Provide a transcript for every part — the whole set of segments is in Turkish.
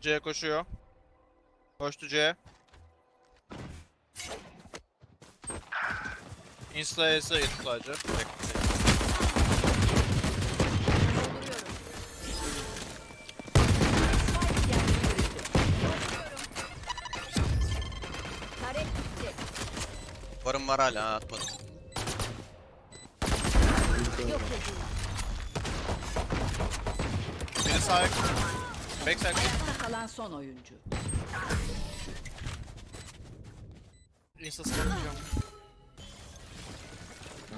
C koşuyor. Koştu C. Insta S'e gitti sadece. Varım var hala ha, atmadım. Biri sağ yakın. Backside. Ayakta kalan son oyuncu. Insta sıkıntı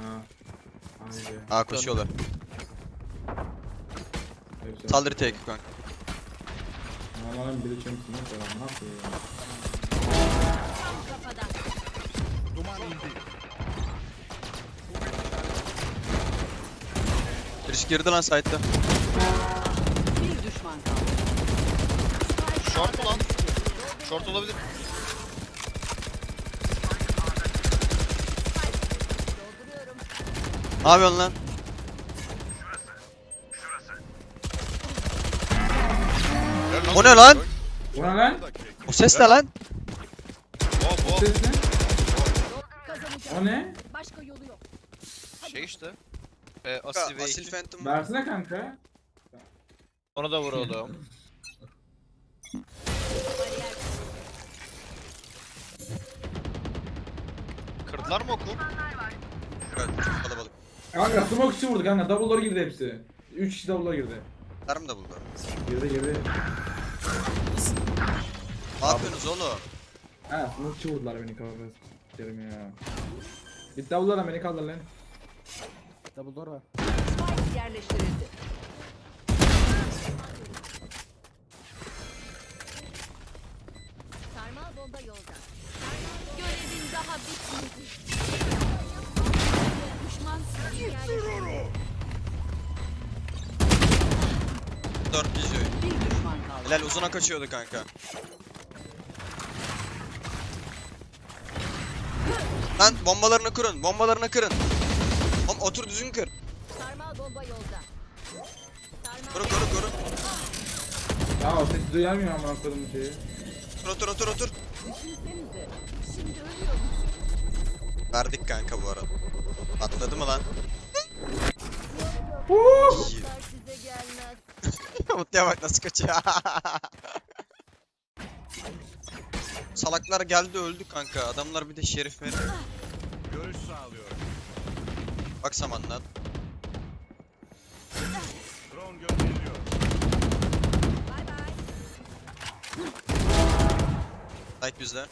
Ha. Haydi. Aa koşuyorlar. Hepsi- Saldırı tek kanka. Normalin biri çömsün ne yapıyor ya? Birisi girdi lan site'da. Bir düşman kaldı. Short mu lan? Short olabilir. Ne yapıyorsun lan? O ne lan? Bu ne lan? O ses ne lan? Hop. Ses ne? O ne? Başka yolu yok. Şey işte. E, Asil ve Asil. Phantom. Versene kanka. Onu da vuralım. Kırdılar mı oku? Evet, çok kalabalık. Kanka smoke içi vurdu kanka. Double'lara girdi hepsi. 3 kişi double'lara girdi. Var mı da buldu? Girdi girdi. Ne yapıyorsunuz oğlum? Ha smoke içi vurdular beni kafaya. Derim ya. Git double'lara beni kaldır lan. Double door var. Spike yerleştirildi. Sarmal bomba yolda. Görevin daha bitmedi. Düşman sinyali. 4 kişi. Bir düşman kaldı. Helal uzuna kaçıyordu kanka. Lan bombalarını kırın, bombalarını kırın. Oğlum otur düzgün kır. Sarmal bomba yolda. Koru koru koru. Ya o sesi duyamıyor ama koydum şeyi. Otur otur otur otur. Düşünsenize. Şimdi ölüyor musun? Verdik kanka bu arada. Atladı mı lan? Size gelmez. Mutluya bak nasıl kaçıyor. Salaklar geldi öldü kanka. Adamlar bir de şerif verir. Görüş sağlıyorum. Bak samandan. Drone gönderiliyor. Light bizde.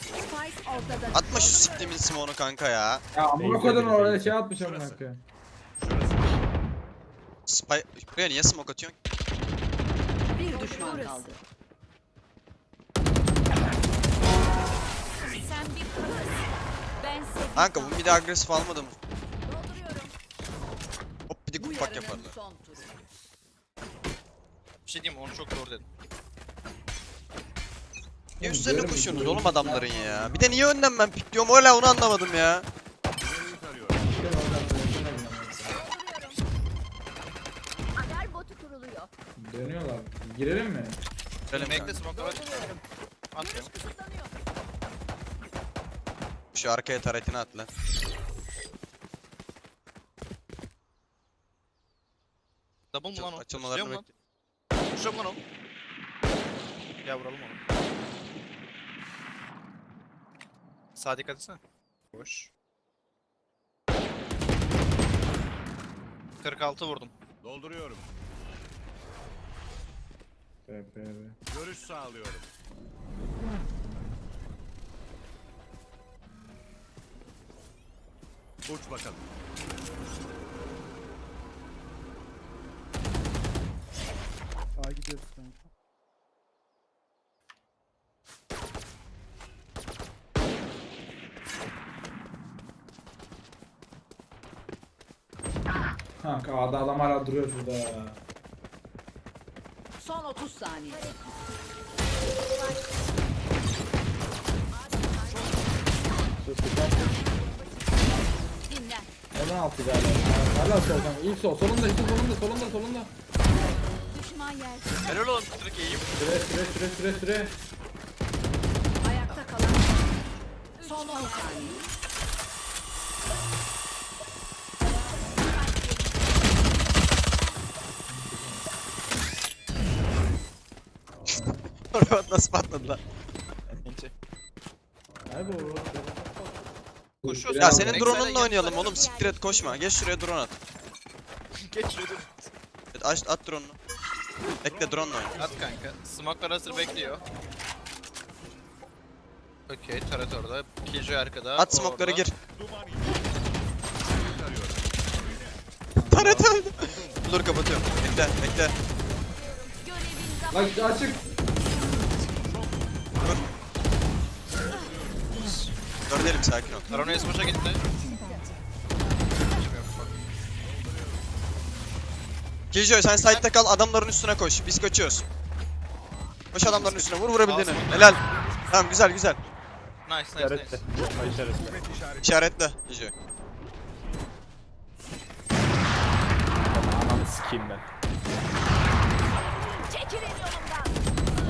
Atma şu siktiğimin simoну kanka ya. Ya amına koydum oraya şey atmış amına koyayım. Spy... Buraya niye smoke atıyorsun? Bir düşman kaldı. Kanka bu bir de agresif almadı mı? Hop bir de kupak yaparlar. Bir şey diyeyim onu çok doğru dedim. Niye üstlerine koşuyorsunuz oğlum adamların ya? Bir de niye önden ben pikliyorum hala onu anlamadım ya. Alarm botu kuruluyor. Dönüyorlar. Girelim mi? Girelim Bekle kanka. smoke'lar aç. Dolduruyorum. At Görüş beni. kısıtlanıyor. Şu arkaya taretini at lan. Double mu lan o? Açılmalarını bekle. mu lan o? Gel vuralım onu. Sağa dikkat etsene. Boş. 46 vurdum. Dolduruyorum. Be be be. Görüş sağlıyorum. Uç bakalım. Sağa gidiyoruz kanka. Kanka ada adam hala duruyor şurada ya. Son 30 saniye. Sus, sus. Soldan altı galiba. Hala soldan. İlk sol. Solunda işte solunda solunda solunda. Düşman yer. Helal oğlum Türk iyiyim. Süre süre süre süre süre. Ayakta kalan son 10 saniye. Oraya nasıl patladı lan? Nerede o? Koşuyoruz. Ya senin drone'unla oynayalım oğlum. Siktir et koşma. Geç şuraya drone at. Geç şuraya. Evet, aç, at drone'unu. Bekle drone'la oyna. At kanka. Smoke'lar hazır bekliyor. Okey, turret orada. Killjoy arkada. At smoke'ları gir. Taret öldü. Dur kapatıyorum. Bekle bekle. Lan açık. Dur değilim sakin ol. Arona Esmoş'a gitti. Killjoy sen side'da kal adamların üstüne koş. Biz kaçıyoruz. Koş adamların üstüne vur vurabildiğini. Asma. Helal. Tamam güzel güzel. Nice, nice, nice. İşaretle Killjoy. Ananı sikeyim ben.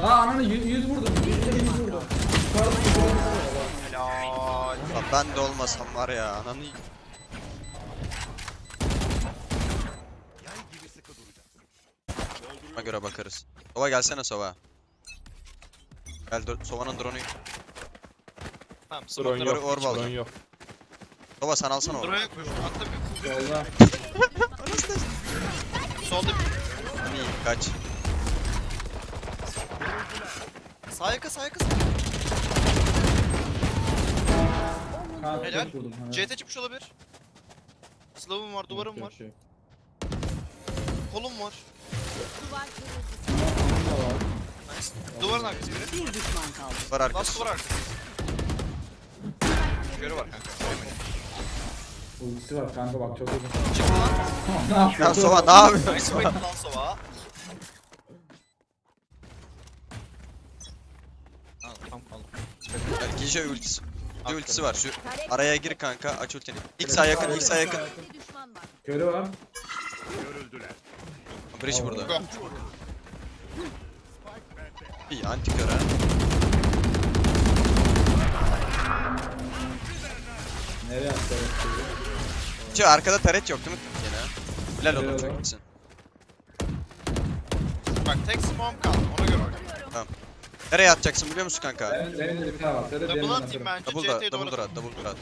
Aa ananı 100, 100 vurdum. 100 100 vurdum. Yukarıda bir Lan ben de olmasam var ya ananı Ona göre bakarız. Sova gelsene Sova. Gel dur- Sova'nın drone'u. Tamam, Drone yok, yok. orb hiç alacağım. Drone yok. Sova sen alsana onu. Drone'a koş. Atla bir. Solda. Solda bir. İyi kaç. Sağ yaka, sağ yaka. Kanka Helal. çok vurdum. ha. CT çıkmış olabilir. Slow'um var, duvarım Yok, var, yok, yok. kolum var. Duvar kırıldı. Bunda var. Nice. Duvarın arkası biri. Bir düşman kaldı. Var Last arkası. duvar arkası. Görü var kanka. Ultisi var kanka bak çok iyi. Çık lan. ne yapıyor? Ya Sova ne yapıyorsun? Nice fight lan Sova. Al, tamam aldım. Yani Killjoy ultisi. Bir Aferin. ultisi var şu. Araya gir kanka aç ultini. İlk sağ yakın ilk sağ yakın. Körü var. Görüldüler. Bridge burada. İyi anti kör ha. Nereye attı? Şu arkada taret yok değil mi? Yine. Helal Helal çok iyisin. Bak tek smoke'um kaldı ona göre oyna. Nereye atacaksın biliyor musun kanka? Benim, benim de bir tane var. Sen de Double atayım atarım. bence Double da, CT'ye double doğru. dur at, double dur at.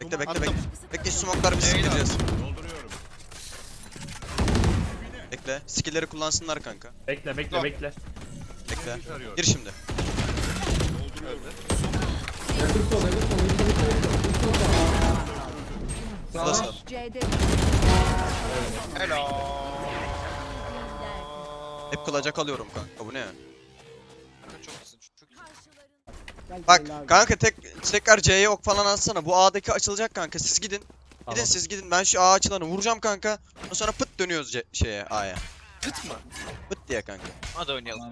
Bekle bekle Attım. bekle. Bekle şu smoke'ları bir Eğil siktireceğiz. Dolduruyorum. Bekle. Skill'leri kullansınlar kanka. Bekle bekle Yok. bekle. Bekle. Gir şimdi. Yakın sol, yakın sol, yakın sol, yakın sol. Yakın sol sağ. C'de Helal. Hep kılacak alıyorum kanka. Bu ne? Bak kanka tek tekrar C'ye ok falan atsana. Bu A'daki açılacak kanka. Siz gidin. Gidin Tamam. siz gidin. Ben şu A açılanı vuracağım kanka. Ondan sonra pıt dönüyoruz C- şeye A'ya. Tıt mı? Pıt diye kanka. Hadi oynayalım.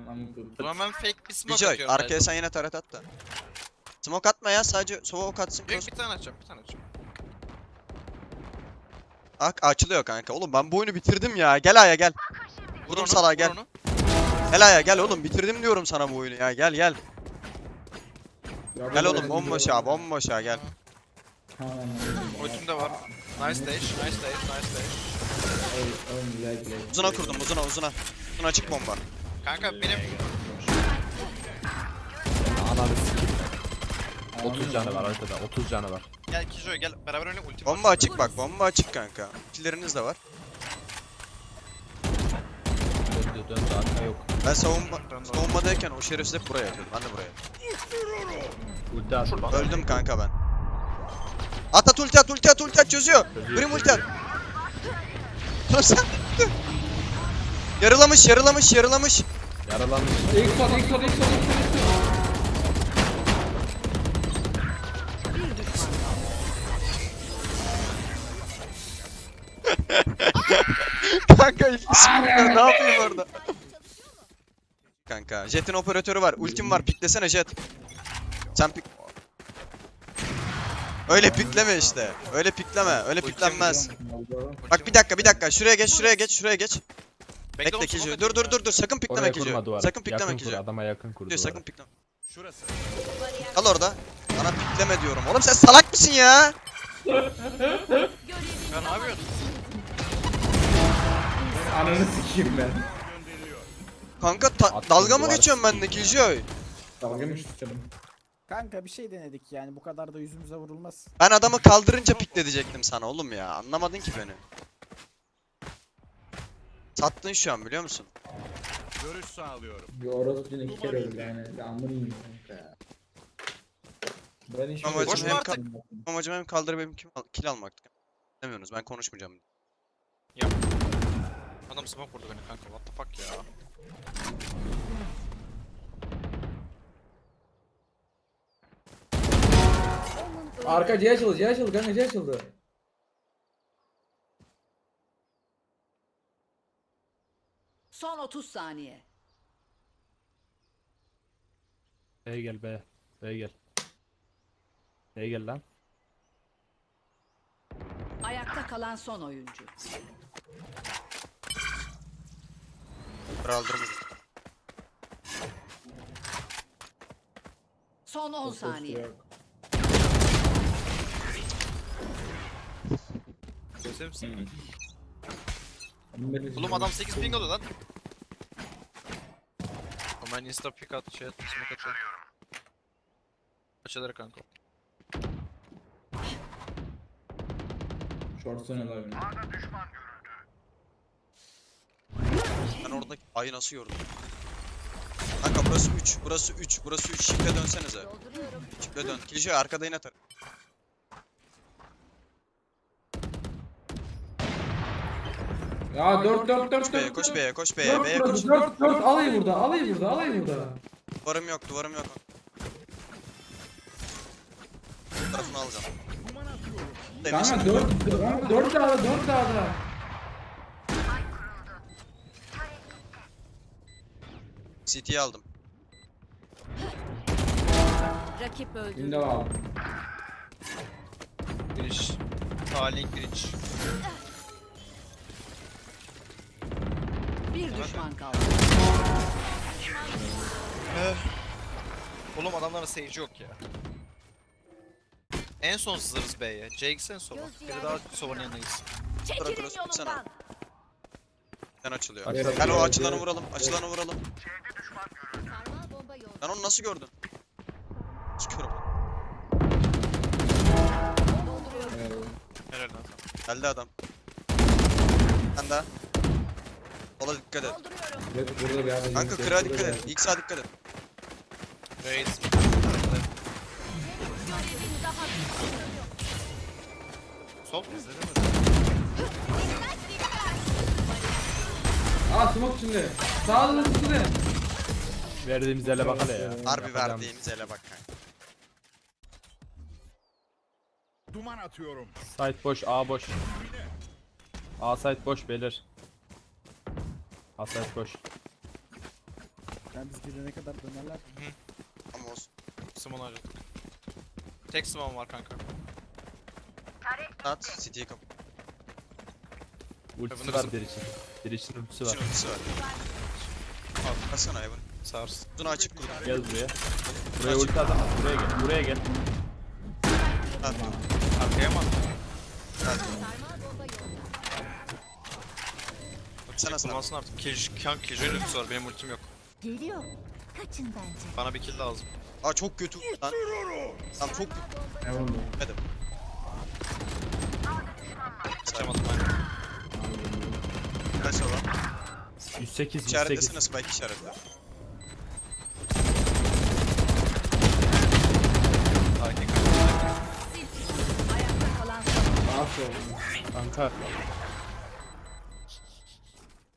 Zaman ben fake bir smoke Bijoy atıyorum. arkaya sen yine taret at da. Smoke atma ya sadece sova ok atsın. Yok bir tane atacağım, bir tane atacağım. Ak açılıyor kanka. Oğlum ben bu oyunu bitirdim ya. Gel A'ya gel. Vur Vurdum salağa vur gel. onu. Gel A'ya gel oğlum bitirdim diyorum sana bu oyunu ya. Gel gel. Gel oğlum bomboş ha bomboş ha gel. Ultim de var. Nice dash, nice dash, nice dash. Uzuna kurdum uzuna uzuna. Uzuna açık bomba. Kanka benim Ananı sikeyim. 30 canı var arkada 30 canı var. gel Kijoy gel beraber oynayalım ultim var. Bomba açık bak bomba açık kanka. Killeriniz de var. Döndü döndü arka yok. Ben savunma, savunmadayken o şerefsiz hep buraya atıyordu. Ben de buraya. Ulti attı bak. Öldüm kanka ben. At at ulti at ulti at ulti at çözüyor. Brim ulti at. Dur sen. Yarılamış yarılamış yarılamış. Yaralanmış. İlk sol, ilk sol, ilk sol, ilk sol, ilk kaldı. Kanka bilmiyor ne yapayım orada. Kanka Jet'in operatörü var. Ultim var. Piklesene Jet. Sen pik... Öyle pikleme işte. Öyle pikleme. Öyle piklenmez. Bak bir dakika bir dakika. Şuraya geç şuraya geç şuraya geç. Bekle Kijo. Dur dur dur dur. Sakın pikleme Kijo. Sakın pikleme Kijo. adama yakın kur Kijo duvarı. sakın pikleme. Şurası. Kal orada. Bana pikleme diyorum. Oğlum sen salak mısın ya? Ya ne yapıyorsun? Ananı sikeyim ben. Kanka ta- dalga mı duvar. geçiyorsun benimle Kijoy? Dalga mı geçiyorum? Kanka bir şey denedik yani bu kadar da yüzümüze vurulmaz. Ben adamı kaldırınca pikle diyecektim sana oğlum ya. Anlamadın ki beni. Sattın şu an biliyor musun? Görüş sağlıyorum. Bir orospu iki kere öldü yani. Amını yiyeyim kanka ya. Ben hiç Amacım Boş hem ver ka- amacım hem kaldırıp hem kim- kill almaktı. Demiyorsunuz ben konuşmayacağım. Adam smoke vurdu beni kanka. What the fuck ya? Arka C açıldı, C açıldı kanka C açıldı. Son 30 saniye. B'ye gel B. B'ye gel. B'ye gel lan. Ayakta kalan son oyuncu. Aldırmış. Son 10 saniye. Gözlerim misin? Oğlum Oğlum adam 8 ping alıyor lan. Ama ben insta pick at şey at smoke atıyor. Açılır kanka. Short oynuyorlar beni. Ben oradaki ayı nasıl yordum? Kanka burası 3, burası 3, burası 3. Şifre dönsenize. Şifre dön. Killjoy arkada yine atar. Ya 4 4 4 Koş B'ye, koş B'ye, koş B'ye, 4 B'ye koş. 4 4 alayı burada, alayı burada, alayı burada. Duvarım yok, duvarım yok. Bu tarafını alacağım. Kanka 4 4 dağda, 4 dağda. CT'yi aldım. Rakip öldü. Window aldım. Bridge. Starlink bridge. Bir düşman kaldı. Oğlum adamların sage yok ya. En son sızarız B'ye. JX en son. Biri daha Sova'nın yanına gitsin. Cross tutsana. Sen açılıyor. Açılıyor. Gel o açılanı vuralım, açılanı vuralım. Sarmal bomba yolda. Sen onu nasıl gördün? Çıkıyorum. Helal lan. Geldi adam. Sen de. Sola dikkat et. Dolduruyorum. Evet, burada bir yerde. Kanka kıra dikkat et. İlk sağa dikkat et. Görevin daha Sol. Aa smoke içinde. Da sıkıntı. Verdiğimiz ele bak hele ya. Harbi Yapacağımız- verdiğimiz ele bak kanka. Duman atıyorum. Site boş, A boş. A site boş beyler. A site boş. Yani biz gidene kadar dönerler. Ama olsun. Simon harcadık. Tek Simon var kanka. At, City'yi kapı. Ultisi Bunu var. Bir için ultisi var. İçin ultisi var. Al, kaçsana Evan. Sağırsın. Uzunu açık kur. Gel buraya. Buraya ulti atamaz. Buraya gel. Buraya gel. At. Arkaya mı attın? Baksana sana. Kullansın artık. Kan Killjoy'un ultisi var. Benim ultim yok. Geliyor. Kaçın bence. Bana bir kill lazım. Aa çok kötü lan. Tamam çok kötü. Ne oldu? Hadi. Kaçamadım ben. Kaç sola. 108, 108. İşaretlesene spike işaretle. Sakin. Ayakta kalan? Kanka.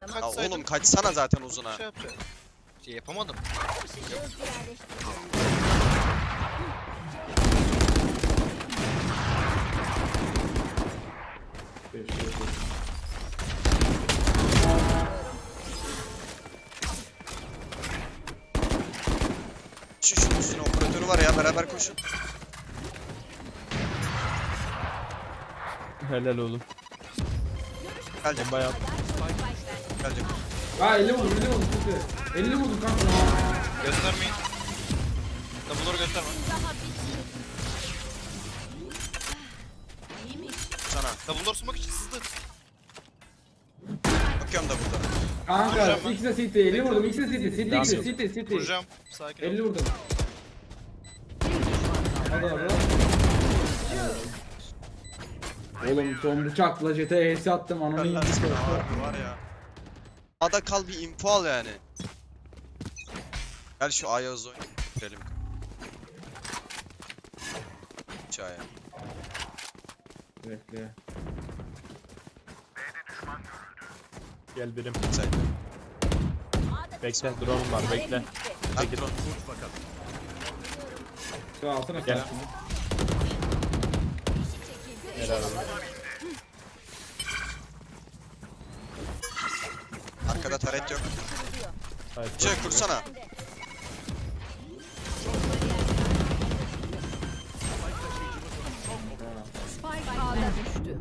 Aa, Kaçsaydım oğlum kaçsana zaten uzuna. Şey yapacak. Şey yapamadım. Beraber koşun. Helal oğlum. Gelecek Bomba yap. gelecek. Ha 50 vurdum 50 vurdum kötü. 50 vurdum kanka. Göstermeyin. Double'ları gösterme. Sana. Double'ları smoke için sızdı. Bakıyorum da burada. Kanka ikisi de CT 50 vurdum ikisi de CT CT ikisi yok. CT CT. Vuracağım. Sakin ol. 50 vurdum. Hadi. Oğlum son bıçakla JT'ye HS attım ananı harbi var ya. Ada kal bir info al yani. Gel şu A'ya hızlı oynayalım. Girelim. A'ya. Bekle. Gel birim. Bekle drone'um var bekle. Hadi drone. Şu alsana Gel. karşını. Helal oğlum. Arkada taret yok. Hayır. Şey kursana. Spike A'da düştü.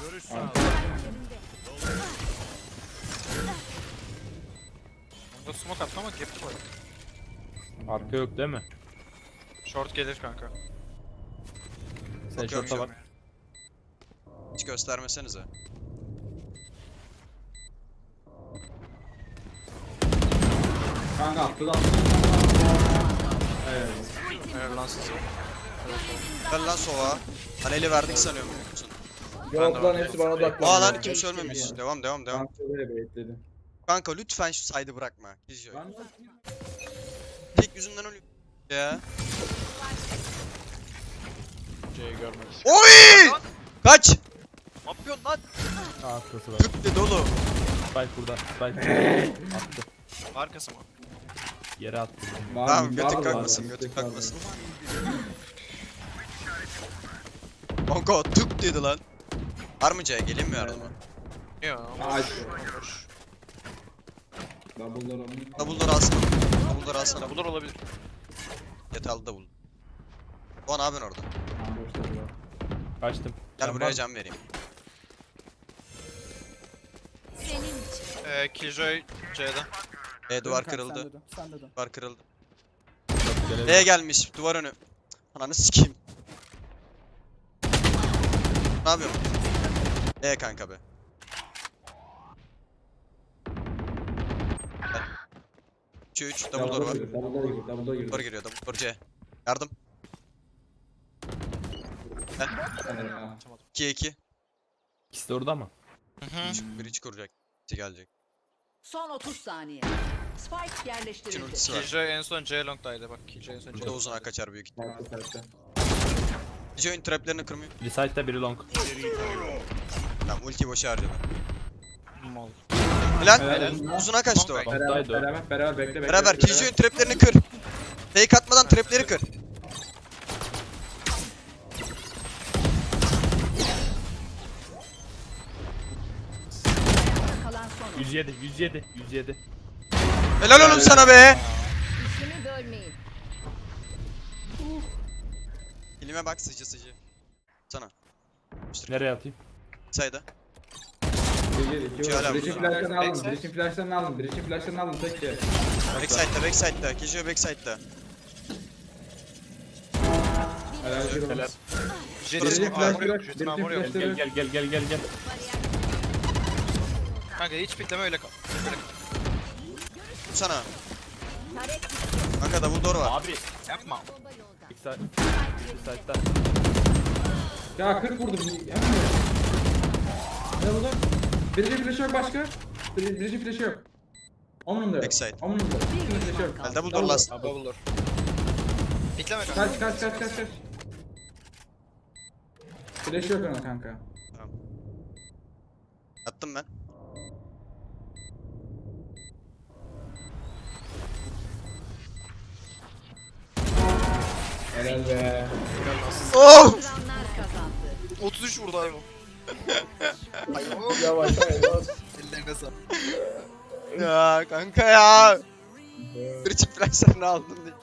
Görüş sağlıyorum. Onda smoke attı ama gap koy. Arka yok değil mi? Short gelir kanka. Sen Bakıyorum şorta bak. Hiç göstermesenize. Kanka attı da attı. Evet. Helal lan size. Gel lan sova. Hani eli verdik sanıyorum. musun? Yok lan hepsi bana odaklandı. Aa lan kimse ölmemiş. Devam devam devam. Kanka böyle bekledim. Kanka lütfen şu side'ı bırakma. Killjoy. Ben Tek yüzünden ölüyor. Ya. C'yi görmek. Oy! Kaç! Ne yapıyorsun lan? Arkası var. Tık dedi oğlum. Spike burada. Spike attı. Arkası mı? Yere attı. Var Tamam mı? kalkmasın götük kalkmasın. Kanka tık dedi lan. Var mı C'ye geleyim mi yardıma? Ya. Ay. Boş. Double'lar onu. Double'ları alsana. Double'ları alsana. Double'lar olabilir. Yet aldı double. Doğan abi orada. Tamam boşta duruyor. Kaçtım. Gel buraya can vereyim. Senin için. Ee, Killjoy C'de. E duvar kırıldı. Sen de dön. Duvar kırıldı. Gelelim. E gelmiş duvar önü. Ananı sikeyim. Ne yapıyorum? E kanka be. 3 3 double door var. Double'lar girdi. Double'lar girdi. Door giriyor double door C. Yardım. Evet, ha. 2 2. İkisi de orada mı? Hı hı. Biri iç kuracak. İki gelecek. Son 30 saniye. Spike İçin yerleştirildi. ultisi var. Killjoy en son C long'daydı bak. Killjoy en son C Bu da uzuna kaçar büyük ihtimal. Farklı farklı. Join traplerini kırmıyor. Biri side'da biri long. Tamam ulti boşa harcadı. Mal. Lan Helal. uzuna kaçtı o. Beraber, beraber, beraber, bekle, bekle. Beraber Killjoy'un traplerini kır. Fake atmadan trapleri kır. Kalan son. 107, 107, 107. Helal olun sana be. İşimi bölmeyin. Elime bak sıcı sıcı. Sana. Nereye atayım? Sayda. Bir, iki, iki, Hala Breach'in burada. flashlarını aldım, Backside. Breach'in flashlarını aldım, Breach'in flashlarını aldım tek ki. Backside'da backside'da. Killjoy backside'da. Helal bir Helal. olsun. Jet'in Breach'in armor yok. flashları, Jet'in Breach'in armor yok. Gel gel gel gel gel gel. Kanka hiç pikleme öyle kal. Öyle kal. Sana. Kanka double door var. Abi Yapma. ilk side. İlk side'da. Ya 40 vurdum. Yapmıyor. Ne oldu? Breach'in flash'ı yok başka. Bre- Breach'in flash'ı yok. Onun da yok. Backside. Onun da yok. Onun flash'ı yok. Double door last. Double door. Pikleme kanka. Kaç kaç kaç kaç kaç. Flash yok ona kanka. Attım ben. Helal be. Oh! Kazanlar kazandı. 33 vurdu hayvan. Yavaş yavaş. Ellerine. Ya kanka ya. Bir çift flashlarını aldım diye.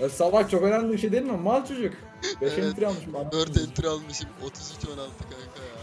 Ya salak çok önemli bir şey değil mi? Mal çocuk. 5 Evet. entry almışım. 4 enter almışım 33 16 kanka ya.